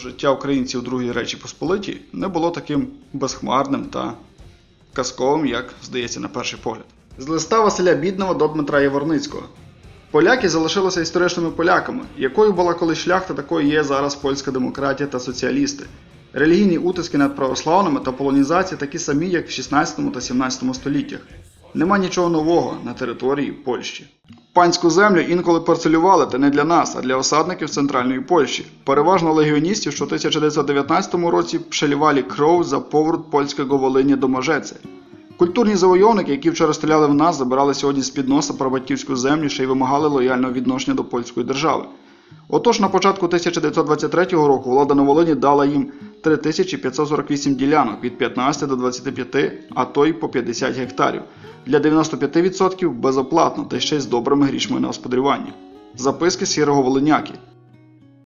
життя українців у Другій Речі Посполитій не було таким безхмарним та казковим, як здається на перший погляд. З листа Василя Бідного до Дмитра Яворницького. Поляки залишилися історичними поляками, якою була колись шляхта, такою є зараз польська демократія та соціалісти. Релігійні утиски над православними та полонізація такі самі, як в 16 та 17 століттях. Нема нічого нового на території Польщі. Панську землю інколи парцелювали, та не для нас, а для осадників центральної Польщі. Переважно легіоністів, що в 1919 році пшелівали кров за поворот польського Волині до Можеці. Культурні завойовники, які вчора стріляли в нас, забирали сьогодні з під носа прабатьківську землю ще й вимагали лояльного відношення до польської держави. Отож, на початку 1923 року влада на Волині дала їм 3548 ділянок від 15 до 25, а то й по 50 гектарів. Для 95% безоплатно та ще й з добрими грішми на господарювання. Записки сірого волиняки.